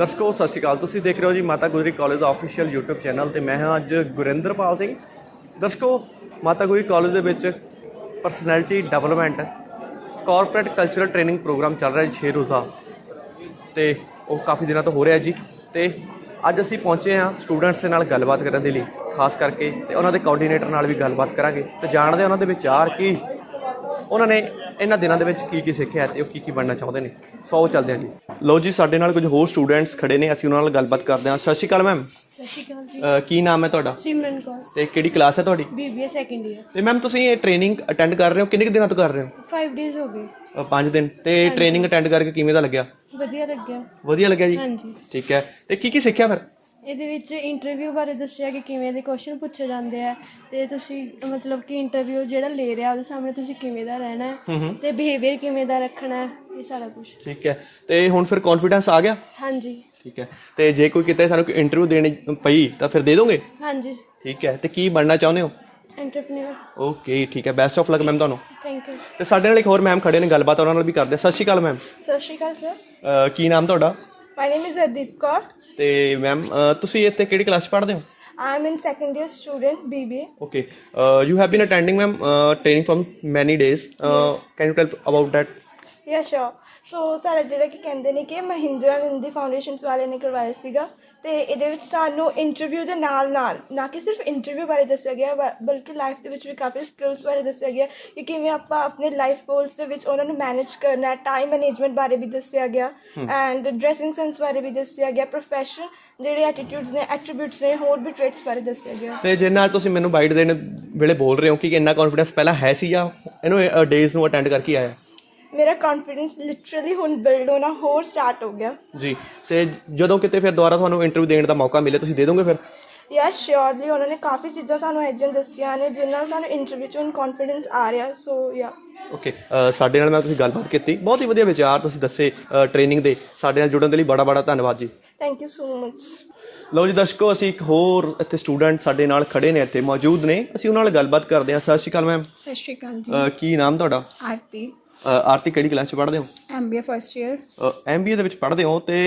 ਦਰਸ਼ਕੋ, ਸਤਿ ਸ਼੍ਰੀ ਅਕਾਲ। ਤੁਸੀਂ ਦੇਖ ਰਹੇ ਹੋ ਜੀ ਮਾਤਾ ਗੁਜਰੀ ਕਾਲਜ ਦਾ ਅਫੀਸ਼ੀਅਲ YouTube ਚੈਨਲ ਤੇ ਮੈਂ ਹਾਂ ਅੱਜ ਗੁਰਿੰਦਰਪਾਲ ਸਿੰਘ। ਦਰਸ਼ਕੋ, ਮਾਤਾ ਗੁਜਰੀ ਕਾਲਜ ਦੇ ਵਿੱਚ personality development corporate cultural training program ਚੱਲ ਰਿਹਾ ਜੀ 6 ਰੋਜ਼ਾ। ਤੇ ਉਹ ਕਾਫੀ ਦਿਨਾਂ ਤੋਂ ਹੋ ਰਿਹਾ ਜੀ। ਤੇ ਅੱਜ ਅਸੀਂ ਪਹੁੰਚੇ ਹਾਂ ਸਟੂਡੈਂਟਸ ਦੇ ਨਾਲ ਗੱਲਬਾਤ ਕਰਨ ਦੇ ਲਈ, ਖਾਸ ਕਰਕੇ ਤੇ ਉਹਨਾਂ ਦੇ ਕੋਆਰਡੀਨੇਟਰ ਨਾਲ ਵੀ ਗੱਲਬਾਤ ਕਰਾਂਗੇ। ਤੇ ਜਾਣਦੇ ਹਾਂ ਉਹਨਾਂ ਦੇ ਵਿਚਾਰ ਕੀ, ਉਹਨਾਂ ਨੇ ਇਹਨਾਂ ਦਿਨਾਂ ਦੇ ਵਿੱਚ ਕੀ ਕੀ ਸਿੱਖਿਆ ਤੇ ਉਹ ਕੀ ਕੀ ਬਣਨਾ ਚਾਹੁੰਦੇ ਨੇ। ਸੋ ਚੱਲਦੇ ਹਾਂ ਜੀ। ਲਓ ਜੀ ਸਾਡੇ ਨਾਲ ਕੁਝ ਹੋਰ ਸਟੂਡੈਂਟਸ ਖੜੇ ਨੇ ਅਸੀਂ ਉਹਨਾਂ ਨਾਲ ਗੱਲਬਾਤ ਕਰਦੇ ਹਾਂ। ਸਤਿ ਸ਼੍ਰੀ ਅਕਾਲ ਮੈਮ ਸਤਿ ਸ਼੍ਰੀ ਅਕਾਲ ਜੀ ਕੀ ਨਾਮ ਹੈ ਤੁਹਾਡਾ? ਸਿਮਰਨ ਕੌਰ। ਤੇ ਕਿਹੜੀ ਕਲਾਸ ਹੈ ਤੁਹਾਡੀ? ਬੀਬੀਏ ਸੈਕੰਡ ਇਅਰ ਤੇ ਮੈਮ ਤੁਸੀਂ ਇਹ ਟ੍ਰੇਨਿੰਗ ਅਟੈਂਡ ਕਰ ਰਹੇ ਹੋ? ਕਿੰਨੇ ਕੁ ਦਿਨਾਂ ਤੋਂ ਕਰ ਰਹੇ ਹੋ? 5 ਡੇਜ਼ ਹੋ ਗਏ। 5 ਦਿਨ। ਤੇ ਟ੍ਰੇਨਿੰਗ ਅਟੈਂਡ ਕਰਕੇ ਕਿਵੇਂ ਦਾ ਲੱਗਿਆ? ਵਧੀਆ ਲੱਗਿਆ। ਵਧੀਆ ਲੱਗਿਆ ਜੀ? ਹਾਂਜੀ। ਠੀਕ ਹੈ। ਤੇ ਕੀ ਕੀ ਸਿੱਖਿਆ ਫਿਰ? ਇਹਦੇ ਵਿੱਚ ਇੰਟਰਵਿਊ ਬਾਰੇ ਦੱਸਿਆ ਕਿ ਕਿਵੇਂ ਦੇ ਕੁਐਸਚਨ ਪੁੱਛੇ ਜਾਂਦੇ ਆ ਤੇ ਤੁਸੀਂ ਮਤਲਬ ਕਿ ਇੰਟਰਵਿਊ ਜਿਹੜਾ ਲੈ ਰਿਹਾ ਉਹਦੇ ਸਾਹਮਣੇ ਤੁਸੀਂ ਕਿਵੇਂ ਦਾ ਰਹਿਣਾ ਹੈ ਤੇ ਬਿਹੇਵੀਅਰ ਕਿਵੇਂ ਦਾ ਰੱਖਣਾ ਹੈ ਇਹ ਸਾਰਾ ਕੁਝ ਠੀਕ ਹੈ। ਤੇ ਹੁਣ ਫਿਰ ਕੌਨਫੀਡੈਂਸ ਆ ਗਿਆ? ਹਾਂਜੀ। ਠੀਕ ਹੈ। ਤੇ ਜੇ ਕੋਈ ਕਿਤੇ ਸਾਨੂੰ ਕੋਈ ਇੰਟਰਵਿਊ ਦੇਣੀ ਪਈ ਤਾਂ ਫਿਰ ਦੇ ਦੋਗੇ? ਹਾਂਜੀ। ਠੀਕ ਹੈ। ਤੇ ਕੀ ਬਣਨਾ ਚਾਹੁੰਦੇ ਹੋ? ਐਂਟਰਪ੍ਰੀਨਰ ਓਕੇ ਠੀਕ ਹੈ। ਬੈਸਟ ਆਫ ਲੱਕ ਮੈਮ ਤੁਹਾਨੂੰ। ਥੈਂਕ ਯੂ ਤੇ ਸਾਡੇ ਨਾਲ ਇੱਕ ਹੋਰ ਮੈਮ ਖੜੇ ਨੇ ਗੱਲਬਾਤ ਉਹਨਾਂ ਨਾਲ ਵੀ ਕਰਦੇ ਹਾਂ ਸਤਿ ਸ਼੍ਰੀ ਅਕਾਲ ਮੈਮ ਸਤਿ ਸ਼੍ਰੀ ਅਕਾਲ ਸਰ ਕੀ ਨਾਮ ਤੁਹਾਡਾ? ਮਾਈ ਨੇਮ ਇਜ਼ ਅਦੀਪ ਕੌਰ ਤੇ ਮੈਮ ਤੁਸੀਂ ਇੱਥੇ ਕਿਹੜੀ ਕਲਾਸ ਪੜ੍ਹਦੇ ਹੋ I am in second year student BBA Okay. Uh, you have been attending, ma'am, uh, training from many days. Uh, Can you tell about that? ਯਾ ਸ਼ੋਰ ਸੋ ਸਾਡਾ ਜਿਹੜਾ ਕਿ ਕਹਿੰਦੇ ਨੇ ਕਿ ਮਹਿੰਦਰਾ ਨੰਦੀ ਫਾਊਂਡੇਸ਼ਨਸ ਵਾਲੇ ਨੇ ਕਰਵਾਇਆ ਸੀਗਾ ਤੇ ਇਹਦੇ ਵਿੱਚ ਸਾਨੂੰ ਇੰਟਰਵਿਊ ਦੇ ਨਾਲ ਨਾਲ ਨਾ ਕਿ ਸਿਰਫ ਇੰਟਰਵਿਊ ਬਾਰੇ ਦੱਸਿਆ ਗਿਆ ਬਲਕਿ ਲਾਈਫ ਦੇ ਵਿੱਚ ਵੀ ਕਾਫੀ ਸਕਿੱਲਸ ਬਾਰੇ ਦੱਸਿਆ ਗਿਆ ਕਿ ਕਿਵੇਂ ਆਪਾਂ ਆਪਣੇ ਲਾਈਫ ਗੋਲਸ ਦੇ ਵਿੱਚ ਉਹਨਾਂ ਨੂੰ ਮੈਨੇਜ ਕਰਨਾ ਟਾਈਮ ਮੈਨੇਜਮੈਂਟ ਬਾਰੇ ਵੀ ਦੱਸਿਆ ਗਿਆ ਐਂਡ ਡਰੈਸਿੰਗ ਸੈਂਸ ਬਾਰੇ ਵੀ ਦੱਸਿਆ ਗਿਆ ਪ੍ਰੋਫੈਸ਼ਨ ਜਿਹੜੇ ਐਟੀਟਿਊਡਸ ਨੇ ਐਟਰੀਬਿਊਟਸ ਨੇ ਹੋਰ ਵੀ ਟ੍ਰੇਟਸ ਬਾਰੇ ਦੱਸਿਆ ਗਿਆ। ਤੇ ਜੇ ਨਾਲ ਤੁਸੀਂ ਮੈਨੂੰ ਬਾਈਟ ਦੇਣ ਵੇਲੇ ਬੋਲ ਰਹੇ ਹੋ ਕਿ ਇੰਨਾ ਕੌਨਫੀਡੈਂਸ ਪਹਿਲਾਂ ਹੈ ਸੀ ਜਾਂ ਇਹਨੂੰ ਡੇਜ਼ ਨੂੰ ਅਟੈਂਡ ਕਰਕੇ ਆਇਆ? ਮੇਰਾ ਕੌਨਫੀਡੈਂਸ ਲਿਟਰਲੀ ਹੁਣ ਬਿਲਡ ਹੋਣਾ ਹੋਰ ਸਟਾਰਟ ਹੋ ਗਿਆ। ਜੀ ਤੇ ਜਦੋਂ ਕਿਤੇ ਫਿਰ ਦੁਬਾਰਾ ਤੁਹਾਨੂੰ ਇੰਟਰਵਿਊ ਦੇਣ ਦਾ ਮੌਕਾ ਮਿਲੇ ਤੁਸੀਂ ਦੇ ਦੋਗੇ ਫਿਰ? ਯਾ ਸ਼ੋਰਲੀ ਉਹਨਾਂ ਨੇ ਕਾਫੀ ਚੀਜ਼ਾਂ ਸਾਨੂੰ ਐਜਨ ਦੱਸੀਆਂ ਨੇ ਜਿਨ੍ਹਾਂ ਨਾਲ ਸਾਨੂੰ ਇੰਟਰਵਿਊ 'ਚ ਕੌਨਫੀਡੈਂਸ ਆ ਰਿਹਾ ਸੋ ਯਾ ਓਕੇ ਸਾਡੇ ਨਾਲ ਮੈਂ ਤੁਸੀਂ ਗੱਲਬਾਤ ਕੀਤੀ। ਬਹੁਤ ਹੀ ਵਧੀਆ ਵਿਚਾਰ ਤੁਸੀਂ ਦੱਸੇ ਟ੍ਰੇਨਿੰਗ ਦੇ। ਸਾਡੇ ਨਾਲ ਜੁੜਨ ਦੇ ਲਈ ਬੜਾ ਬੜਾ ਧੰਨਵਾਦ ਜੀ। ਥੈਂਕ ਯੂ ਸੋ ਮਚ ਲਓ ਜੀ ਦਰਸ਼ਕੋ ਅਸੀਂ ਇੱਕ ਹੋਰ ਇੱਥੇ ਸਟੂਡੈਂਟ ਸਾਡੇ ਨਾਲ ਖੜੇ ਨੇ ਇੱਥੇ ਮੌਜੂਦ ਨੇ। ਅਸੀਂ ਉਹਨਾਂ ਨਾਲ ਗੱਲਬਾਤ ਕਰਦੇ ਹਾਂ। ਸਤਿ ਸ਼੍ਰੀ ਅਕਾਲ ਮੈਮ ਸਤਿ ਸ਼੍ਰੀ ਅਕਾਲ ਜੀ। ਕੀ ਨਾਮ ਤੁਹਾਡਾ? ਆਰਤੀ। ਅ, ਆਰਤੀ ਕਿਹੜੀ ਕਲਾਸ 'ਚ ਪੜ੍ਹਦੇ ਹੋ? ਐਮਬੀਏ ਫਰਸਟ ਇਅਰ ਐਮਬੀਏ ਦੇ ਵਿੱਚ ਪੜ੍ਹਦੇ ਹੋ ਤੇ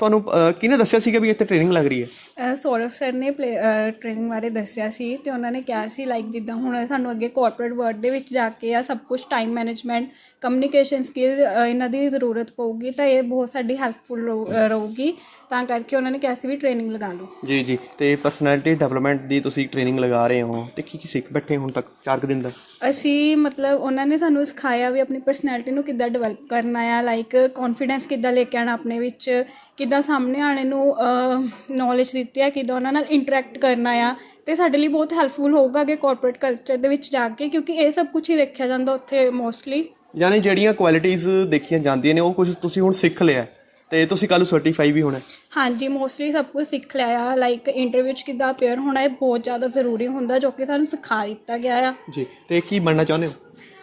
ਤੁਹਾਨੂੰ ਅ, ਕਿਹਨੇ ਦੱਸਿਆ ਸੀਗਾ ਵੀ ਇੱਥੇ ਟ੍ਰੇਨਿੰਗ ਲੱਗ ਰਹੀ ਹੈ? ਸੌਰਵ ਸਰ ਨੇ ਟ੍ਰੇਨਿੰਗ ਬਾਰੇ ਦੱਸਿਆ ਸੀ ਤੇ ਉਹਨਾਂ ਨੇ ਕਿਹਾ ਸੀ ਲਾਈਕ ਜਿੱਦਾਂ ਹੁਣ ਸਾਨੂੰ ਅੱਗੇ ਕਾਰਪੋਰੇਟ ਵਰਲਡ ਦੇ ਵਿੱਚ ਜਾ ਕੇ ਆ ਸਭ ਕੁਝ ਟਾਈਮ ਮੈਨੇਜਮੈਂਟ ਕਮਿਊਨੀਕੇਸ਼ਨ ਸਕਿੱਲ ਇਹਨਾਂ ਦੀ ਜ਼ਰੂਰਤ ਪਊਗੀ ਤਾਂ ਇਹ ਬਹੁਤ ਸਾਡੀ ਹੈਲਪਫੁਲ ਰਹੂਗੀ। ਤਾਂ ਕਰਕੇ ਉਹਨਾਂ ਨੇ ਕਿਹਾ ਸੀ ਵੀ ਟ੍ਰੇਨਿੰਗ ਲਗਾ ਲਓ। ਜੀ ਜੀ। ਤੇ ਪਰਸਨੈਲਿਟੀ ਡਿਵੈਲਪਮੈਂਟ ਦੀ ਤੁਸੀਂ ਟ੍ਰੇਨਿੰਗ ਲਗਾ ਰਹੇ ਹੋ ਤੇ ਕੀ ਕੀ ਸਿੱਖ ਬੈਠੇ ਹੁਣ ਤੱਕ 4 ਦਿਨ ਦਾ? ਅਸੀਂ ਮਤਲਬ ਉਹਨਾਂ ਨੇ ਸਾਨੂੰ ਸਿਖਾਇਆ ਵੀ ਆਪਣੀ ਪਰਸਨੈਲਿਟੀ ਨੂੰ ਕਿੱਦਾਂ ਡਿਵੈਲਪ ਕਰਨਾ ਆ ਲਾਈਕ ਕੌਨਫੀਡੈਂਸ ਕਿੱਦਾਂ ਲੈ ਕੇ ਆਣਾ ਆਪਣੇ ਵਿੱਚ ਕਿੱਦਾਂ ਸਾਹਮਣੇ ਆਣੇ ਨੂੰ ਨੌਲੇਜ ਦਿੱਤੀ ਆ ਕਿੱਦਾਂ ਉਹਨਾਂ ਨਾਲ ਇੰਟਰੈਕਟ ਕਰਨਾ ਆ ਤੇ ਸਾਡੇ ਲਈ ਬਹੁਤ ਹੈਲਪਫੁਲ ਹੋਊਗਾ ਕਿ ਕਾਰਪੋਰੇਟ ਕਲਚਰ ਦੇ ਵਿੱਚ ਜਾ ਕੇ ਕਿਉਂਕਿ ਇਹ ਸਭ ਕੁਝ ਹੀ ਦੇਖਿਆ ਜਾਂਦਾ ਉੱਥੇ ਮੋਸਟਲੀ ਯਾਨੀ ਜਿਹੜੀਆਂ ਕੁਆਲਿਟੀਆਂ ਦੇਖੀਆਂ ਜਾਂਦੀਆਂ ਨੇ ਉਹ ਕੁਝ ਤੁਸੀਂ ਹੁਣ ਸਿੱਖ ਲਿਆ ਹੈ ਤੇ ਤੁਸੀਂ ਕੱਲ ਨੂੰ ਸਰਟੀਫਾਈ ਵੀ ਹੋਣਾ ਹੈ। ਹਾਂਜੀ ਮੋਸਟਲੀ ਸਭ ਕੁਝ ਸਿੱਖ ਲਿਆ ਆ ਲਾਈਕ ਇੰਟਰਵਿਊ 'ਚ ਕਿੱਦਾਂ ਅਪੇਅਰ ਹੋਣਾ ਇਹ ਬਹੁਤ ਜ਼ਿਆਦਾ ਜ਼ਰੂਰੀ ਹੁੰਦਾ ਜੋ ਕਿ ਸਾਨੂੰ ਸਿਖਾ ਦਿੱਤਾ ਗਿਆ ਆ। ਜੀ ਤੇ ਕੀ ਬਣਨਾ ਚਾਹੁੰਦੇ ਹੋ?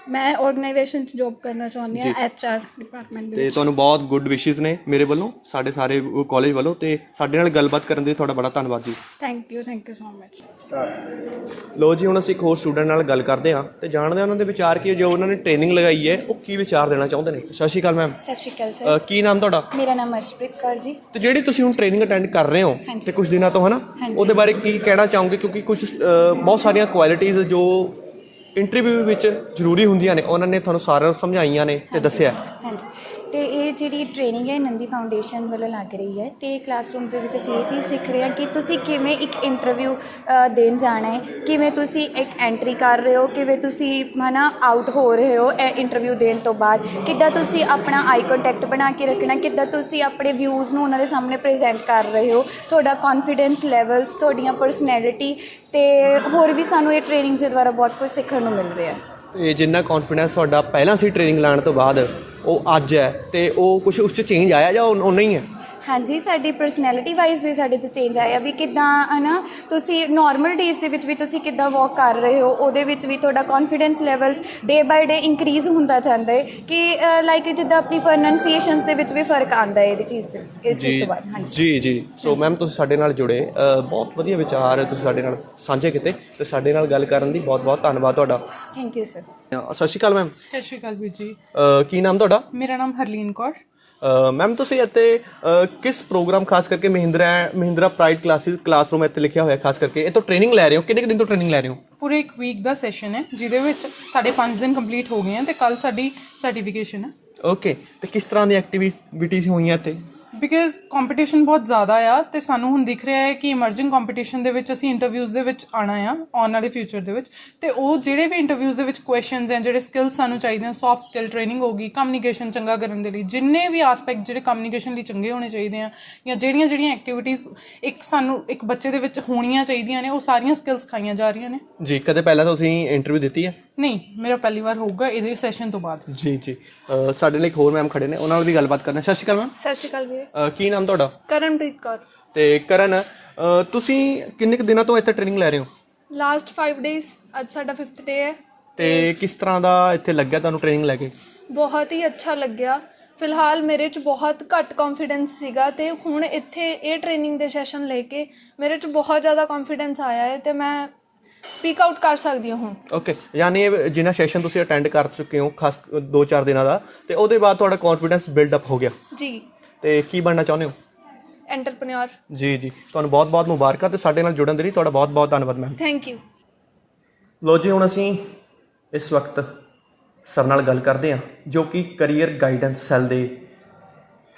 ਮੈਂ ਆਰਗੇਨਾਈਜੇਸ਼ਨ 'ਚ ਜੌਬ ਕਰਨਾ ਚਾਹੁੰਦੀ ਹਾਂ ਐਚਆਰ ਡਿਪਾਰਟਮੈਂਟ ਦੇ ਤੇ ਤੁਹਾਨੂੰ ਬਹੁਤ ਗੁੱਡ ਵਿਸ਼ੇਸ ਨੇ ਮੇਰੇ ਵੱਲੋਂ ਸਾਡੇ ਸਾਰੇ ਕਾਲਜ ਵੱਲੋਂ ਤੇ ਸਾਡੇ ਨਾਲ ਗੱਲਬਾਤ ਕਰਨ ਦੇ ਲਈ ਤੁਹਾਡਾ ਬੜਾ ਧੰਨਵਾਦ ਜੀ। Thank you thank you so much ਲੋ ਜੀ ਹੁਣ ਅਸੀਂ ਇੱਕ ਹੋਰ ਸਟੂਡੈਂਟ ਨਾਲ ਗੱਲ ਕਰਦੇ ਹਾਂ ਤੇ ਜਾਣਦੇ ਹਾਂ ਉਹਨਾਂ ਦੇ ਵਿਚਾਰ ਕੀ ਹੈ, ਜੋ ਉਹਨਾਂ ਨੇ ਟ੍ਰੇਨਿੰਗ ਲਗਾਈ ਹੈ ਉਹ ਕੀ ਵਿਚਾਰ ਦੇਣਾ ਚਾਹੁੰਦੇ ਨੇ। ਸਤਿ ਸ਼੍ਰੀ ਅਕਾਲ ਮੈਮ ਸਤਿ ਸ਼੍ਰੀ ਅਕਾਲ ਸਰ ਕੀ ਨਾਮ ਤੁਹਾਡਾ? ਮੇਰਾ ਨਾਮ ਅਰਸ਼ਪ੍ਰੀਤ ਕੌਰ ਜੀ। ਤੇ ਜਿਹੜੀ ਤੁਸੀਂ ਹੁਣ ਟ੍ਰੇਨਿੰਗ ਅਟੈਂਡ ਕਰ ਰਹੇ ਹੋ ਤੇ ਕੁਝ ਦਿਨਾਂ ਤੋਂ ਹਨਾ? ਉਹਦੇ ਬਾਰੇ ਕੀ ਕਹਿਣਾ ਚਾਹੋਗੇ? ਕਿਉਂਕਿ ਕੁਝ ਬਹੁਤ ਸਾਰੀਆਂ ਕੁਆਲਿਟੀਆਂ ਜੋ ਇੰਟਰਵਿਊ ਵਿੱਚ ਜ਼ਰੂਰੀ ਹੁੰਦੀਆਂ ਨੇ, ਉਹਨਾਂ ਨੇ ਤੁਹਾਨੂੰ ਸਾਰਿਆਂ ਨੂੰ ਸਮਝਾਈਆਂ ਨੇ ਤੇ ਦੱਸਿਆ। ਹਾਂਜੀ। ਤੇ ਇਹ ਜਿਹੜੀ ਟ੍ਰੇਨਿੰਗ ਹੈ ਨੰਦੀ ਫਾਊਂਡੇਸ਼ਨ ਵੱਲੋਂ ਲੱਗ ਰਹੀ ਹੈ ਤੇ ਕਲਾਸਰੂਮ ਦੇ ਵਿੱਚ ਅਸੀਂ ਇਹ ਚੀਜ਼ ਸਿੱਖ ਰਹੇ ਹਾਂ ਕਿ ਤੁਸੀਂ ਕਿਵੇਂ ਇੱਕ ਇੰਟਰਵਿਊ ਦੇਣ ਜਾਣਾ ਹੈ, ਕਿਵੇਂ ਤੁਸੀਂ ਇੱਕ ਐਂਟਰੀ ਕਰ ਰਹੇ ਹੋ, ਕਿਵੇਂ ਤੁਸੀਂ ਹਨਾ ਆਊਟ ਹੋ ਰਹੇ ਹੋ ਇਹ ਇੰਟਰਵਿਊ ਦੇਣ ਤੋਂ ਬਾਅਦ, ਕਿੱਦਾਂ ਤੁਸੀਂ ਆਪਣਾ ਆਈ ਕੰਟੈਕਟ ਬਣਾ ਕੇ ਰੱਖਣਾ, ਕਿੱਦਾਂ ਤੁਸੀਂ ਆਪਣੇ ਵਿਊਜ਼ ਨੂੰ ਉਹਨਾਂ ਦੇ ਸਾਹਮਣੇ ਪ੍ਰੈਜ਼ੈਂਟ ਕਰ ਰਹੇ ਹੋ, ਤੁਹਾਡਾ ਕੌਨਫੀਡੈਂਸ ਲੈਵਲਸ ਤੁਹਾਡੀਆਂ ਪਰਸਨੈਲਿਟੀ ਤੇ ਹੋਰ ਵੀ ਸਾਨੂੰ ਇਹ ਟ੍ਰੇਨਿੰਗਸ ਦੇ ਦੁਆਰਾ ਬਹੁਤ ਕੁਝ ਸਿੱਖਣ ਨੂੰ ਮਿਲ ਰਿਹਾ ਹੈ। ਤੇ ਜਿੰਨਾ ਕੌਨਫੀਡੈਂਸ ਤੁਹਾਡਾ ਪਹਿਲਾਂ ਸੀ ਟ੍ਰੇਨਿੰਗ ਲਾਣ ਤੋਂ ਬਾਅਦ ਉਹ ਅੱਜ ਹੈ ਤੇ ਉਹ ਕੁਝ ਉਸ 'ਚ ਚੇਂਜ ਆਇਆ ਜਾਂ ਉਹ ਨਹੀਂ ਹੈ? ਹਾਂਜੀ ਸਾਡੀ ਪਰਸਨੈਲਿਟੀ ਵਾਈਜ਼ ਵੀ ਸਾਡੇ 'ਚ ਚੇਂਜ ਆਇਆ ਵੀ ਕਿੱਦਾਂ ਹਨਾ ਤੁਸੀਂ ਨਾਰਮਲ ਡੇਜ਼ ਦੇ ਵਿੱਚ ਵੀ ਤੁਸੀਂ ਕਿੱਦਾਂ ਵਾਕ ਕਰ ਰਹੇ ਹੋ ਉਹਦੇ ਵਿੱਚ ਵੀ ਤੁਹਾਡਾ confidence level day by day increase ਹੁੰਦਾ ਜਾਂਦਾ ਹੈ ਕਿ ਲਾਈਕ ਜਿੱਦਾਂ ਆਪਣੀ ਪ੍ਰੋਨੰਸੀਏਸ਼ਨਸ ਦੇ ਵਿੱਚ ਵੀ ਫ਼ਰਕ ਆਉਂਦਾ ਹੈ ਇਹਦੀ ਚੀਜ਼ ਇਸ ਤੋਂ ਬਾਅਦ ਹਾਂਜੀ। ਜੀ ਜੀ। ਸੋ ਮੈਮ ਤੁਸੀਂ ਸਾਡੇ ਨਾਲ ਜੁੜੇ ਬਹੁਤ ਵਧੀਆ ਵਿਚਾਰ ਤੁਸੀਂ ਸਾਡੇ ਨਾਲ ਸਾਂਝੇ ਕੀਤੇ ਤੇ ਸਾਡੇ ਨਾਲ ਗੱਲ ਕਰਨ ਦੀ ਬਹੁਤ ਬਹੁਤ ਧੰਨਵਾਦ ਤੁਹਾਡਾ। ਥੈਂਕ ਯੂ ਸਰ ਸਤਿ ਸ਼੍ਰੀ ਅਕਾਲ ਮੈਮ ਸਤਿ ਸ਼੍ਰੀ ਅਕਾਲ ਵੀਰ ਜੀ। ਕੀ ਨਾਮ ਤੁਹਾਡਾ? ਮੇਰਾ ਨਾਮ ਹਰਲੀਨ ਕੌਰ। ਮੈਮ ਤੁਸੀਂ ਇੱਥੇ ਕਿਸ ਪ੍ਰੋਗਰਾਮ ਖਾਸ ਕਰਕੇ Mahindra Mahindra pride classes classroom ਇੱਥੇ ਲਿਖਿਆ ਹੋਇਆ ਖਾਸ ਕਰਕੇ? ਇਹ ਤੋਂ ਟ੍ਰੇਨਿੰਗ ਲੈ ਰਹੇ ਹੋ? ਕਿੰਨੇ ਦਿਨ ਤੋਂ ਟ੍ਰੇਨਿੰਗ ਲੈ ਰਹੇ ਹੋ? ਪੂਰੇ ਇੱਕ ਵੀਕ ਦਾ ਸੈਸ਼ਨ ਹੈ ਜਿਹਦੇ ਵਿੱਚ ਸਾਡੇ 5 ਦਿਨ ਕੰਪਲੀਟ ਹੋ ਗਏ ਹਨ ਤੇ ਕੱਲ ਸਾਡੀ ਸਰਟੀਫਿਕੇਸ਼ਨ ਹੈ। ਓਕੇ ਤੇ ਕਿਸ ਤਰ੍ਹਾਂ ਦੀ ਐਕਟੀਵਿਟੀਜ਼ ਹੋਈਆਂ ਇੱਥੇ? ਬਿਕਾਜ਼ ਕੰਪੀਟੀਸ਼ਨ ਬਹੁਤ ਜ਼ਿਆਦਾ ਆ ਤੇ ਸਾਨੂੰ ਹੁਣ ਦਿਖ ਰਿਹਾ ਹੈ ਕਿ ਇਮਰਜਿੰਗ ਕੰਪੀਟੀਸ਼ਨ ਦੇ ਵਿੱਚ ਅਸੀਂ ਇੰਟਰਵਿਊਜ਼ ਦੇ ਵਿੱਚ ਆਣਾ ਆ ਆਉਣ ਵਾਲੇ ਫਿਊਚਰ ਦੇ ਵਿੱਚ। ਤੇ ਉਹ ਜਿਹੜੇ ਵੀ ਇੰਟਰਵਿਊਜ਼ ਦੇ ਵਿੱਚ ਕੁਐਸਚਨਸ ਹੈ ਜਿਹੜੇ ਸਕਿੱਲਸ ਸਾਨੂੰ ਚਾਹੀਦੇ ਹਨ ਸੌਫਟ ਸਕਿੱਲ ਟ੍ਰੇਨਿੰਗ ਹੋਗੀ ਕਮਿਊਨੀਕੇਸ਼ਨ ਚੰਗਾ ਕਰਨ ਦੇ ਲਈ ਜਿੰਨੇ ਵੀ ਐਸਪੈਕਟ ਜਿਹੜੇ ਕਮਿਊਨੀਕੇਸ਼ਨ ਲਈ ਚੰਗੇ ਹੋਣੇ ਚਾਹੀਦੇ ਆ ਜਾਂ ਜਿਹੜੀਆਂ ਜਿਹੜੀਆਂ ਐਕਟੀਵਿਟੀਜ਼ ਇੱਕ ਸਾਨੂੰ ਇੱਕ ਬੱਚੇ ਦੇ ਵਿੱਚ ਹੋਣੀਆਂ ਚਾਹੀਦੀਆਂ ਨੇ ਉਹ ਸਾਰੀਆਂ ਸਕਿੱਲਸ ਖਾਈਆਂ ਜਾ ਰਹੀਆਂ ਨੇ। ਜੀ ਕਦੇ ਪਹਿਲਾਂ ਤੁਸੀਂ ਇੰਟਰਵਿਊ ਦਿੱਤੀ ਹੈ? ਨਹੀਂ ਮੇਰਾ ਪਹਿਲੀ ਵਾਰ ਹੋਊਗਾ ਇਹਦੇ ਸੈਸ਼ਨ ਤੋਂ ਬਾਅਦ। ਜੀ ਜੀ। ਸਾਡੇ ਲਈ ਇੱਕ ਹੋਰ ਮੈਮ ਖੜੇ ਨੇ ਉਹਨਾਂ ਨਾਲ ਵੀ ਗੱਲਬਾਤ ਕਰਨਾ ਸਤਿ ਸ਼੍ਰੀ ਅਕਾਲ ਮੈਮ ਸਤਿ ਸ਼੍ਰੀ ਅਕਾਲ ਵੀਰੇ। ਕੀ ਨਾਮ ਤੁਹਾਡਾ? ਕਰਨਪ੍ਰੀਤ ਕੌਰ। ਤੇ ਕਰਨ ਅ, ਤੁਸੀਂ ਕਿੰਨੇ ਕੁ ਦਿਨਾਂ ਤੋਂ ਇੱਥੇ ਟ੍ਰੇਨਿੰਗ ਲੈ ਰਹੇ ਹੋ? ਲਾਸਟ 5 ਡੇਜ਼ ਅੱਜ ਸਾਡਾ 5th ਡੇ ਹੈ। ਤੇ ਕਿਸ ਤਰ੍ਹਾਂ ਦਾ ਇੱਥੇ ਲੱਗਿਆ ਤੁਹਾਨੂੰ ਟ੍ਰੇਨਿੰਗ ਲੈ ਕੇ? ਬਹੁਤ ਹੀ ਅੱਛਾ ਲੱਗਿਆ। ਫਿਲਹਾਲ ਮੇਰੇ 'ਚ ਬਹੁਤ ਘੱਟ ਕੌਨਫੀਡੈਂਸ ਸੀਗਾ ਤੇ ਹੁਣ ਇੱਥੇ ਇਹ ਟ੍ਰੇਨਿੰਗ ਦੇ ਸੈਸ਼ਨ ਲੈ ਕੇ ਮੇਰੇ 'ਚ ਬਹੁਤ ਜ਼ਿਆਦਾ ਕੌਨਫੀਡੈਂਸ ਆਇਆ ਹੈ ਤੇ ਮੈਂ ਸਪੀਕ ਆਊਟ ਕਰ ਸਕਦੀ ਹਾਂ ਹੁਣ। ਓਕੇ ਯਾਨੀ ਇਹ ਜਿੰਨਾ ਸੈਸ਼ਨ ਤੁਸੀਂ ਅਟੈਂਡ ਕਰ ਚੁੱਕੇ ਹੋ ਖਾਸ 2-4 ਦਿਨਾਂ ਦਾ ਤੇ ਉਹਦੇ ਬਾਅਦ ਤੁਹਾਡਾ ਕੌਨਫੀਡੈਂਸ ਬਿਲਡ ਅਪ ਹੋ ਗਿਆ। ਜੀ। ਤੇ ਕੀ ਬਣਨਾ ਚਾਹੁੰਦੇ ਹੋ? ਐਂਟਰਪ੍ਰੈਨਿਓਰ ਜੀ ਜੀ। ਤੁਹਾਨੂੰ ਬਹੁਤ-ਬਹੁਤ ਮੁਬਾਰਕਾਂ ਤੇ ਸਾਡੇ ਨਾਲ ਜੁੜਨ ਦੇ ਲਈ ਤੁਹਾਡਾ ਬਹੁਤ-ਬਹੁਤ ਧੰਨਵਾਦ ਮੈਮ ਥੈਂਕ ਯੂ ਲੋ ਜੀ ਹੁਣ ਅਸੀਂ ਇਸ ਵਕਤ ਸਰ ਨਾਲ ਗੱਲ ਕਰਦੇ ਹਾਂ ਜੋ ਕਿ ਕੈਰੀਅਰ ਗਾਈਡੈਂਸ ਸੈੱਲ ਦੇ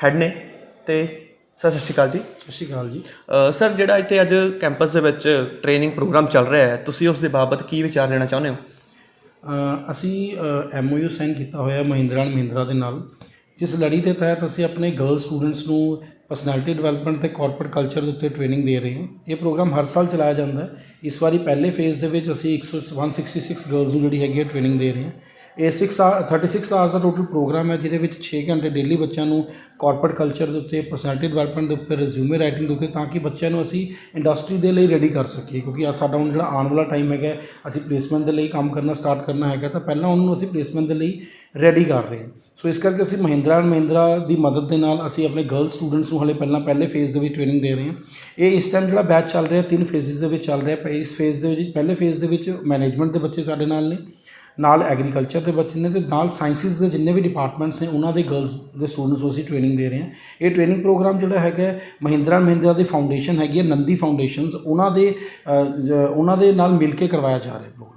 ਹੈਡ ਨੇ। ਤੇ ਸਰ ਸਤਿ ਸ਼੍ਰੀ ਅਕਾਲ ਜੀ। ਸਤਿ ਸ਼੍ਰੀ ਅਕਾਲ ਜੀ। ਸਰ ਜਿਹੜਾ ਇੱਥੇ ਅੱਜ ਕੈਂਪਸ ਦੇ ਵਿੱਚ ਟ੍ਰੇਨਿੰਗ ਪ੍ਰੋਗਰਾਮ ਚੱਲ ਰਿਹਾ ਹੈ ਤੁਸੀਂ ਉਸ ਦੇ ਬਾਬਤ ਕੀ ਵਿਚਾਰ ਦੇਣਾ ਚਾਹੁੰਦੇ ਹੋ? ਅ, ਅਸੀਂ ਐਮਓਯੂ ਸਾਈਨ ਕੀਤਾ ਹੋਇਆ ਮਹਿੰਦਰਾ ਐਂਡ ਮਹਿੰਦਰਾ ਦੇ ਨਾਲ। ਜਿਸ ਲੜੀ ਦੇ ਤਹਿਤ ਅਸੀਂ ਆਪਣੇ ਗਰਲ ਸਟੂਡੈਂਟਸ ਨੂੰ ਪਰਸਨੈਲਿਟੀ ਡਿਵੈਲਪਮੈਂਟ ਤੇ ਕਾਰਪੋਰੇਟ ਕਲਚਰ ਦੇ ਉੱਤੇ ਟ੍ਰੇਨਿੰਗ ਦੇ ਰਹੇ ਹਾਂ। ਇਹ ਪ੍ਰੋਗਰਾਮ ਹਰ ਸਾਲ ਚਲਾਇਆ ਜਾਂਦਾ ਹੈ। ਇਸ ਵਾਰੀ ਪਹਿਲੇ ਫੇਜ਼ ਦੇ ਵਿੱਚ ਅਸੀਂ 100 166 ਗਰਲਸ ਨੂੰ ਜਿਹੜੀ ਹੈਗੀ ਹੈ ਟ੍ਰੇਨਿੰਗ ਦੇ ਰਹੇ ਹਾਂ। ਇਹ 6 36 ਆਵਰਸ ਦਾ ਟੋਟਲ ਪ੍ਰੋਗਰਾਮ ਹੈ, ਜਿਹਦੇ ਵਿੱਚ 6 ਘੰਟੇ ਡੇਲੀ ਬੱਚਿਆਂ ਨੂੰ ਕਾਰਪੋਰੇਟ ਕਲਚਰ ਦੇ ਉੱਤੇ ਪਰਸਨੈਲਿਟੀ ਡਿਵੈਲਪਮੈਂਟ ਦੇ ਉੱਤੇ ਰਿਜ਼ਿਊਮੇ ਰਾਈਟਿੰਗ ਦੇ ਉੱਤੇ, ਤਾਂ ਕਿ ਬੱਚਿਆਂ ਨੂੰ ਅਸੀਂ ਇੰਡਸਟਰੀ ਦੇ ਲਈ ਰੈਡੀ ਕਰ ਸਕੀਏ। ਕਿਉਂਕਿ ਆ ਸਾਡਾ ਹੁਣ ਜਿਹੜਾ ਆਉਣ ਵਾਲਾ ਟਾਈਮ ਹੈਗਾ, ਅਸੀਂ ਪਲੇਸਮੈਂਟ ਦੇ ਲਈ ਕੰਮ ਕਰਨਾ ਸਟਾਰਟ ਕਰਨਾ ਹੈਗਾ, ਤਾਂ ਪਹਿਲਾਂ ਉਹਨਾਂ ਨੂੰ ਅਸੀਂ ਪਲੇਸਮੈਂਟ ਦੇ ਲਈ ਰੈਡੀ ਕਰ ਰਹੇ ਹਾਂ। ਸੋ ਇਸ ਕਰਕੇ ਅਸੀਂ ਮਹਿੰਦਰਾ ਐਂਡ ਮਹਿੰਦਰਾ ਦੀ ਮਦਦ ਦੇ ਨਾਲ ਅਸੀਂ ਆਪਣੇ ਗਰਲ ਸਟੂਡੈਂਟਸ ਨੂੰ ਹਲੇ ਪਹਿਲਾਂ ਪਹਿਲੇ ਫੇਜ਼ ਦੇ ਵਿੱਚ ਟ੍ਰੇਨਿੰਗ ਦੇ ਰਹੇ ਹਾਂ। ਇਹ ਇਸ ਟਾਈਮ ਜਿਹੜਾ ਬੈਚ ਚੱਲ ਰਿਹਾ, ਤਿੰਨ ਫੇਜ਼ਸ ਦੇ ਵਿੱਚ ਚੱਲ ਰਿਹਾ ਪ- ਇਸ ਫੇਜ਼ ਦੇ ਵਿੱਚ, ਪਹਿਲੇ ਫੇਜ਼ ਦੇ ਵਿੱਚ ਮੈਨੇਜਮੈਂਟ ਦੇ ਬੱਚੇ ਸਾਡੇ ਨਾਲ ਨੇ। ਨਾਲ ਐਗਰੀਕਲਚਰ ਦੇ ਬੱਚੇ ਨੇ ਤੇ ਨਾਲ ਸਾਇੰਸਿਸ ਦੇ ਜਿੰਨੇ ਵੀ ਡਿਪਾਰਟਮੈਂਟਸ ਨੇ, ਉਹਨਾਂ ਦੇ ਗਰਲਸ ਦੇ ਸਟੂਡੈਂਟਸ ਨੂੰ ਅਸੀਂ ਟ੍ਰੇਨਿੰਗ ਦੇ ਰਹੇ ਹਾਂ। ਇਹ ਟ੍ਰੇਨਿੰਗ ਪ੍ਰੋਗਰਾਮ ਜਿਹੜਾ ਹੈਗਾ ਮਹਿੰਦਰਾ ਮਹਿੰਦਰਾ ਦੀ ਫਾਊਂਡੇਸ਼ਨ ਹੈਗੀ ਹੈ, ਨੰਦੀ ਫਾਊਂਡੇਸ਼ਨਸ ਉਹਨਾਂ ਦੇ ਉਹਨਾਂ ਦੇ ਨਾਲ ਮਿਲ ਕੇ ਕਰਵਾਇਆ ਜਾ ਰਿਹਾ ਪ੍ਰੋਗਰਾਮ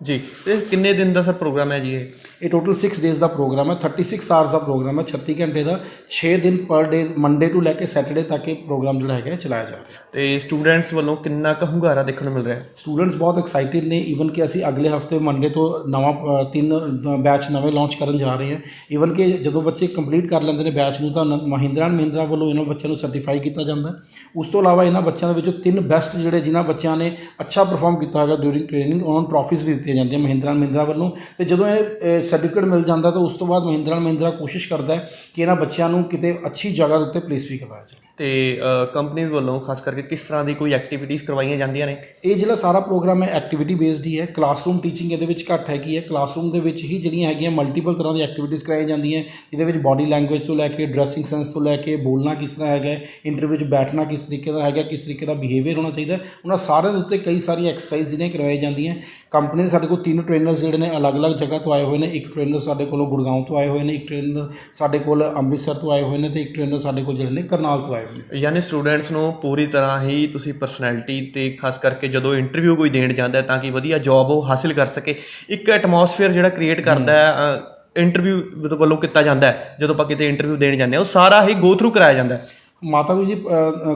ਜੀ। ਤੇ ਕਿੰਨੇ ਦਿਨ ਦਾ ਸਰ ਪ੍ਰੋਗਰਾਮ ਹੈ ਜੀ ਇਹ? ਇਹ ਟੋਟਲ 6 ਡੇਜ਼ ਦਾ ਪ੍ਰੋਗਰਾਮ ਹੈ 36 ਆਵਰਸ ਦਾ ਪ੍ਰੋਗਰਾਮ ਹੈ 36 ਘੰਟੇ ਦਾ 6 ਦਿਨ ਪਰ ਡੇ ਮੰਡੇ ਤੋਂ ਲੈ ਕੇ ਸੈਟਰਡੇ ਤੱਕ ਇਹ ਪ੍ਰੋਗਰਾਮ ਜਿਹੜਾ ਹੈਗਾ ਚਲਾਇਆ ਜਾ ਰਿਹਾ ਤੇ ਸਟੂਡੈਂਟਸ ਵੱਲੋਂ ਕਿੰਨਾ ਕੁ ਹੁੰਗਾਰਾ ਦੇਖਣ ਨੂੰ ਮਿਲ ਰਿਹਾ ਹੈ? ਸਟੂਡੈਂਟਸ ਬਹੁਤ ਐਕਸਾਈਟਿਡ ਨੇ ਈਵਨ ਕਿ ਅਸੀਂ ਅਗਲੇ ਹਫ਼ਤੇ ਮੰਡੇ ਤੋਂ ਨਵਾਂ ਅ, ਤਿੰਨ ਬੈਚ ਨਵੇਂ ਲਾਂਚ ਕਰਨ ਜਾ ਰਹੇ ਹਾਂ। ਈਵਨ ਕਿ ਜਦੋਂ ਬੱਚੇ ਕੰਪਲੀਟ ਕਰ ਲੈਂਦੇ ਨੇ ਬੈਚ ਨੂੰ ਤਾਂ ਮਹਿੰਦਰਾ ਐਂਡ ਮਹਿੰਦਰਾ ਵੱਲੋਂ ਇਹਨਾਂ ਬੱਚਿਆਂ ਨੂੰ ਸਰਟੀਫਾਈ ਕੀਤਾ ਜਾਂਦਾ ਹੈ। ਉਸ ਤੋਂ ਇਲਾਵਾ ਇਹਨਾਂ ਬੱਚਿਆਂ ਦੇ ਵਿੱਚੋਂ ਤਿੰਨ ਬੈਸਟ ਜਿਹੜੇ ਜਿਨ੍ਹਾਂ ਬੱਚਿਆਂ ਨੇ ਅੱਛਾ ਪਰਫਾਰਮ ਕੀਤਾ ਹੈਗਾ ਡਿਊਰਿੰਗ ਟ੍ਰੇਨਿੰਗ ਉਹਨਾਂ ਨੂੰ ਟਰਾਫੀਜ਼ ਵੀ ਦਿੱਤੀਆਂ ਜਾਂਦੀਆਂ ਮਹਿੰਦਰਾ ਐਂਡ ਮਹਿੰਦਰਾ ਵੱਲੋਂ। ਤੇ ਜਦੋਂ ਇਹ ਸਰਟੀਫਿਕੇਟ ਮਿਲ ਜਾਂਦਾ ਤਾਂ ਉਸ ਤੋਂ ਬਾਅਦ ਮਹਿੰਦਰਾ ਐਂਡ ਮਹਿੰਦਰਾ ਕੋਸ਼ਿਸ਼ ਕਰਦਾ ਹੈ ਕਿ ਇਹਨਾਂ ਬੱਚਿਆਂ ਨੂੰ ਕਿਤੇ ਅੱਛੀ ਜਗ੍ਹਾ ਦੇ ਉੱਤੇ ਪਲੇਸ ਵੀ ਕਰਵਾਇਆ ਜਾਵੇ। ਤੇ ਕੰਪਨੀਆਂ ਵੱਲੋਂ ਖਾਸ ਕਰਕੇ ਕਿਸ ਤਰ੍ਹਾਂ ਦੀ ਕੋਈ ਐਕਟੀਵਿਟੀਜ਼ ਕਰਵਾਈਆਂ ਜਾਂਦੀਆਂ ਨੇ? ਇਹ ਜਿਹੜਾ ਸਾਰਾ ਪ੍ਰੋਗਰਾਮ ਹੈ ਐਕਟੀਵਿਟੀ ਬੇਸਡ ਹੀ ਹੈ। ਕਲਾਸਰੂਮ ਟੀਚਿੰਗ ਇਹਦੇ ਵਿੱਚ ਘੱਟ ਹੈਗੀ ਹੈ। ਕਲਾਸਰੂਮ ਦੇ ਵਿੱਚ ਹੀ ਜਿਹੜੀਆਂ ਹੈਗੀਆਂ ਮਲਟੀਪਲ ਤਰ੍ਹਾਂ ਦੀ ਐਕਟੀਵਿਟੀਜ਼ ਕਰਾਈਆਂ ਜਾਂਦੀਆਂ ਜਿਹਦੇ ਵਿੱਚ ਬਾਡੀ ਲੈਂਗੁਏਜ ਤੋਂ ਲੈ ਕੇ ਡਰੈਸਿੰਗ ਸੈਂਸ ਤੋਂ ਲੈ ਕੇ ਬੋਲਣਾ ਕਿਸ ਤਰ੍ਹਾਂ ਹੈਗਾ ਇੰਟਰਵਿਊ 'ਚ ਬੈਠਣਾ ਕਿਸ ਤਰੀਕੇ ਦਾ ਹੈਗਾ, ਕਿਸ ਤਰੀਕੇ ਦਾ ਬਿਹੇਵੀਅਰ ਹੋਣਾ ਚਾਹੀਦਾ ਉਹਨਾਂ ਸਾਰਿਆਂ ਦੇ ਉੱਤੇ ਕਈ ਸਾਰੀਆਂ ਐਕਸਰਸਾਈਜ਼ ਜਿਹੜੀਆਂ ਕਰਵਾਈਆਂ ਜਾਂਦੀਆਂ ਕੰਪਨੀ ਦੇ ਸਾਡੇ ਕੋਲ ਤਿੰਨ ਟ੍ਰੇਨਰਸ ਜਿਹੜੇ ਨੇ ਅਲੱਗ-ਅਲੱਗ ਜਗ੍ਹਾ ਤੋਂ ਆਏ ਹੋਏ ਨੇ। ਇੱਕ ਟ੍ਰੇਨਰ ਸਾਡੇ ਕੋਲੋਂ ਗੁੜਗਾਉਂ ਤੋਂ ਆਏ ਹੋਏ ਨੇ, ਇੱਕ ਟ੍ਰੇਨਰ ਸਾਡੇ ਕੋਲ ਅੰਮ੍ਰਿਤਸਰ ਤੋਂ ਆਏ ਹੋਏ ਨੇ ਤੇ ਇੱਕ ਟ੍ਰੇਨਰ ਸਾਡੇ ਕੋਲ ਜਿਹੜੇ ਨੇ ਕਰਨਾਲ ਤੋਂ ਆਏ ਯਾਨੀ ਸਟੂਡੈਂਟਸ ਨੂੰ ਪੂਰੀ ਤਰ੍ਹਾਂ ਹੀ ਤੁਸੀਂ ਪਰਸਨੈਲਿਟੀ ਤੇ ਖਾਸ ਕਰਕੇ ਜਦੋਂ ਇੰਟਰਵਿਊ ਕੋਈ ਦੇਣ ਜਾਂਦਾ ਤਾਂ ਕਿ ਵਧੀਆ ਜੌਬ ਉਹ ਹਾਸਿਲ ਕਰ ਸਕੇ। ਇੱਕ ਐਟਮੋਸਫੇਅਰ ਜਿਹੜਾ ਕ੍ਰੀਏਟ ਕਰਦਾ ਹੈ ਇੰਟਰਵਿਊ ਵੱਲੋਂ ਕੀਤਾ ਜਾਂਦਾ ਜਦੋਂ ਆਪਾਂ ਕਿਤੇ ਇੰਟਰਵਿਊ ਦੇਣ ਜਾਂਦੇ ਹਾਂ, ਉਹ ਸਾਰਾ ਹੀ ਗੋ ਥਰੂ ਕਰਾਇਆ ਜਾਂਦਾ ਹੈ। ਮਾਤਾ ਜੀ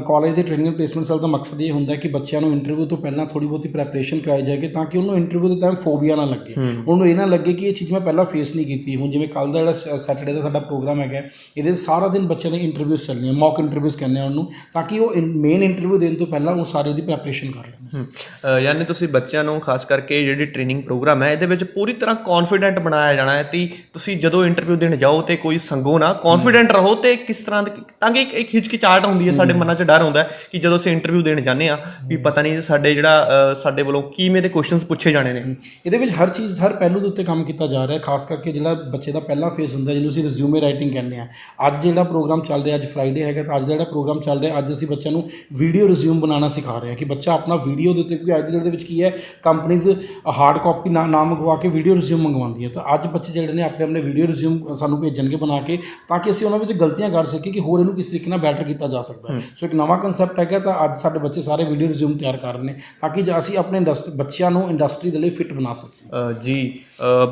ਕਾਲਜ ਦੇ ਟ੍ਰੇਨਿੰਗ ਪਲੇਸਮੈਂਟ ਸੈਲ ਦਾ ਮਕਸਦ ਇਹ ਹੁੰਦਾ ਕਿ ਬੱਚਿਆਂ ਨੂੰ ਇੰਟਰਵਿਊ ਤੋਂ ਪਹਿਲਾਂ ਥੋੜੀ ਬਹੁਤੀ ਪ੍ਰੈਪਰੇਸ਼ਨ ਕਰਾਈ ਜਾਏ ਤਾਂ ਕਿ ਉਹਨੂੰ ਇੰਟਰਵਿਊ ਦੇ ਟਾਈਮ ਫੋਬੀਆ ਨਾ ਲੱਗੇ। ਉਹਨੂੰ ਇਹ ਨਾ ਲੱਗੇ ਕਿ ਇਹ ਚੀਜ਼ ਮੈਂ ਪਹਿਲਾਂ ਫੇਸ ਨਹੀਂ ਕੀਤੀ। ਹੁਣ ਜਿਵੇਂ ਕੱਲ ਦਾ ਜਿਹੜਾ ਸੈਟਰਡੇ ਦਾ ਸਾਡਾ ਪ੍ਰੋਗਰਾਮ ਹੈਗਾ ਇਹਦੇ ਸਾਰਾ ਦਿਨ ਬੱਚਿਆਂ ਦੇ ਇੰਟਰਵਿਊਜ਼ ਚੱਲਣੀਆਂ ਮੌਕ ਇੰਟਰਵਿਊਜ਼ ਕਹਿੰਦੇ ਆ ਉਹਨੂੰ ਤਾਂ ਕਿ ਉਹ ਮੇਨ ਇੰਟਰਵਿਊ ਦੇਣ ਤੋਂ ਪਹਿਲਾਂ ਉਹ ਸਾਰੇ ਦੀ ਪ੍ਰੈਪਰੇਸ਼ਨ ਕਰ ਲੈਣ। ਯਾਨੀ ਤੁਸੀਂ ਬੱਚਿਆਂ ਨੂੰ ਖਾਸ ਕਰਕੇ ਜਿਹੜੀ ਟ੍ਰੇਨਿੰਗ ਪ੍ਰੋਗਰਾਮ ਹੈ ਇਹਦੇ ਵਿੱਚ ਪੂਰੀ ਤਰ੍ਹਾਂ ਕੌਨਫੀਡੈਂਟ ਬਣਾਇਆ ਜਾਣਾ ਹੈ ਤੇ ਤੁਸੀਂ ਜਦੋਂ ਇੰਟਰਵਿਊ ਦੇਣ ਜਾਓ ਤੇ ਕੋਈ ਸੰਗੋ ਨਾ ਕੌਨਫੀਡੈਂਟ ਰਹੋ ਤੇ ਕਿਸ ਤਰ੍ਹਾਂ ਤਾਂ ਕਿ ਇੱਕ- ਹਿਚਕ ਹਿਚਕਿਚਾਹਟ ਹੁੰਦੀ ਹੈ ਸਾਡੇ ਮਨਾਂ 'ਚ ਡਰ ਹੁੰਦਾ ਹੈ ਕਿ ਜਦੋਂ ਅਸੀਂ ਇੰਟਰਵਿਊ ਦੇਣ ਜਾਂਦੇ ਆ ਵੀ ਪਤਾ ਨਹੀਂ ਸਾਡੇ ਜਿਹੜਾ ਸਾਡੇ ਵੱਲੋਂ ਕਿਵੇਂ ਦੇ ਕੁਐਸਚਨਸ ਪੁੱਛੇ ਜਾਣੇ ਨੇ। ਇਹਦੇ ਵਿੱਚ ਹਰ ਚੀਜ਼ ਹਰ ਪਹਿਲੂ ਦੇ ਉੱਤੇ ਕੰਮ ਕੀਤਾ ਜਾ ਰਿਹਾ ਹੈ ਖਾਸ ਕਰਕੇ ਜਿਹੜਾ ਬੱਚੇ ਦਾ ਪਹਿਲਾ ਫੇਸ ਹੁੰਦਾ ਜਿਹਨੂੰ ਅਸੀਂ ਰਿਜ਼ਿਊਮੇ ਰਾਈਟਿੰਗ ਕਹਿੰਦੇ ਆ ਅੱਜ ਜਿਹੜਾ ਪ੍ਰੋਗਰਾਮ ਚੱਲ ਰਿਹਾ ਅੱਜ ਫਰਾਈਡੇ ਹੈਗਾ ਤਾਂ ਅੱਜ ਦਾ ਜਿਹੜਾ ਪ੍ਰੋਗਰਾਮ ਚੱਲ ਰਿਹਾ ਅੱਜ ਅਸੀਂ ਬੱਚਿਆਂ ਨੂੰ ਵੀਡੀਓ ਰਿਜ਼ਿਊਮ ਬਣਾਉਣਾ ਸਿਖਾ ਰਹੇ ਹਾਂ ਕਿ ਬੱਚਾ ਆਪਣਾ ਵੀਡੀਓ ਦੇ ਉੱਤੇ ਕਿਉਂਕਿ ਅੱਜ ਦੇ ਜਿਹੜੇ ਦੇ ਵਿੱਚ ਕੀ ਹੈ ਕੰਪਨੀਆਂ ਹਾਰਡ ਕਾਪੀ ਨਾ ਨਾ ਮੰਗਵਾ ਕੇ ਵੀਡੀਓ ਰਿਜ਼ਿਊਮ ਮੰਗਵਾਉਂਦੀ ਹੈ ਤਾਂ ਅੱਜ ਬੱਚੇ ਜਿਹੜੇ ਨੇ ਆਪਣੇ ਆਪਣੇ ਵੀਡੀਓ ਰਿਜ਼ਿਊਮ ਸਾਨੂੰ ਭੇਜਣਗੇ ਬਣਾ ਕੇ ਤਾਂ ਕਿ ਅਸੀਂ ਉਹਨਾਂ ਵਿੱਚ ਗਲਤੀਆਂ ਕੱਢ ਸਕੀਏ ਕਿ ਹੋਰ ਇਹਨੂੰ ਕਿਸ ਤਰੀਕੇ ਨਾਲ ਬੈਟਰ ਕੀਤਾ ਜਾ ਸਕਦਾ ਹੈ। ਸੋ ਇੱਕ ਨਵਾਂ ਕਨਸੈਪਟ ਹੈਗਾ ਤਾਂ ਅੱਜ ਸਾਡੇ ਬੱਚੇ ਸਾਰੇ ਵੀਡੀਓ ਰਿਜ਼ਿਊਮ ਤਿਆਰ ਕਰ ਰਹੇ ਨੇ ਤਾਂ ਕਿ ਜੇ ਅਸੀਂ ਆਪਣੇ ਇੰਡਸਟਰੀ ਬੱਚਿਆਂ ਨੂੰ ਇੰਡਸਟਰੀ ਦੇ ਲਈ ਫਿੱਟ ਬਣਾ ਸਕੀਏ। ਜੀ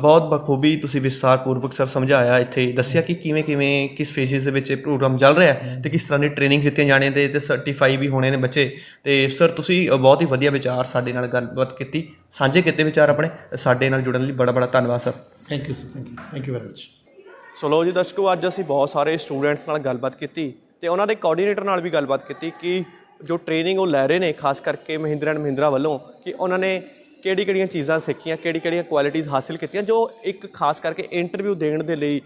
ਬਹੁਤ ਬਖੂਬੀ ਤੁਸੀਂ ਵਿਸਥਾਰਪੂਰਵਕ ਸਰ ਸਮਝਾਇਆ ਇੱਥੇ। ਦੱਸਿਆ ਕਿ ਕਿਵੇਂ ਕਿਵੇਂ ਕਿਸ ਫੇਜ਼ਿਸ ਦੇ ਵਿੱਚ ਇਹ ਪ੍ਰੋਗਰਾਮ ਚੱਲ ਰਿਹਾ ਹੈ ਤੇ ਕਿਸ ਤਰ੍ਹਾਂ ਦੀ ਟ੍ਰੇਨਿੰਗ ਦਿੱਤੀਆਂ ਜਾਣੀਆਂ ਤੇ ਤੇ ਸਰਟੀਫਾਈ ਵੀ ਹੋਣੇ ਨੇ ਬੱਚੇ। ਤੇ ਸਰ ਤੁਸੀਂ ਬਹੁਤ ਹੀ ਵਧੀਆ ਵਿਚਾਰ ਸਾਡੇ ਨਾਲ ਗੱਲਬਾਤ ਕੀਤੀ। ਸਾਂਝੇ ਕੀਤੇ ਵਿਚਾਰ ਆਪਣੇ। ਸਾਡੇ ਨਾਲ ਜੁੜਨ ਲਈ ਬੜਾ ਬੜਾ ਧੰਨਵਾਦ sir thank you sir thank you thank you very much so ਲੋ ਜੀ ਦਰਸ਼ਕੋ ਅੱਜ ਅਸੀਂ ਬਹੁਤ ਸਾਰੇ ਸਟੂਡੈਂਟਸ ਨਾਲ ਗੱਲਬਾਤ ਕੀਤੀ। ਤੇ ਉਹਨਾਂ ਦੇ ਕੋਆਰਡੀਨੇਟਰ ਨਾਲ ਵੀ ਗੱਲਬਾਤ ਕੀਤੀ ਕਿ ਜੋ ਟ੍ਰੇਨਿੰਗ ਉਹ ਲੈ ਰਹੇ ਨੇ, ਖਾਸ ਕਰਕੇ ਮਹਿੰਦਰਾ ਐਂਡ ਮਹਿੰਦਰਾ ਵੱਲੋਂ, ਕਿ ਉਹਨਾਂ ਨੇ ਕਿਹੜੀ ਕਿਹੜੀਆਂ ਚੀਜ਼ਾਂ ਸਿੱਖੀਆਂ ਕਿਹੜੀ ਕਿਹੜੀਆਂ ਕੁਆਲਿਟੀਆਂ ਹਾਸਿਲ ਕੀਤੀਆਂ, ਜੋ ਇੱਕ ਖਾਸ ਕਰਕੇ ਇੰਟਰਵਿਊ ਦੇਣ ਦੇ ਲਈ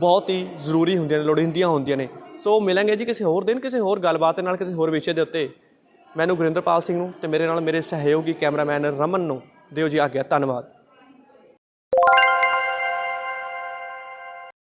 ਬਹੁਤ ਹੀ ਜ਼ਰੂਰੀ ਹੁੰਦੀਆਂ ਨੇ, ਲੋੜੀਂਦੀਆਂ ਹੁੰਦੀਆਂ ਨੇ। ਸੋ ਮਿਲਾਂਗੇ ਜੀ ਕਿਸੇ ਹੋਰ ਦਿਨ, ਕਿਸੇ ਹੋਰ ਗੱਲਬਾਤ ਦੇ ਨਾਲ, ਕਿਸੇ ਹੋਰ ਵਿਸ਼ੇ ਦੇ ਉੱਤੇ। ਮੈਨੂੰ ਗੁਰਿੰਦਰਪਾਲ ਸਿੰਘ ਨੂੰ ਤੇ ਮੇਰੇ ਨਾਲ ਮੇਰੇ ਸਹਿਯੋਗੀ ਕੈਮਰਾਮੈਨ ਰਮਨ ਨੂੰ ਦਿਓ ਜੀ ਆਗਿਆ, ਧੰਨਵਾਦ।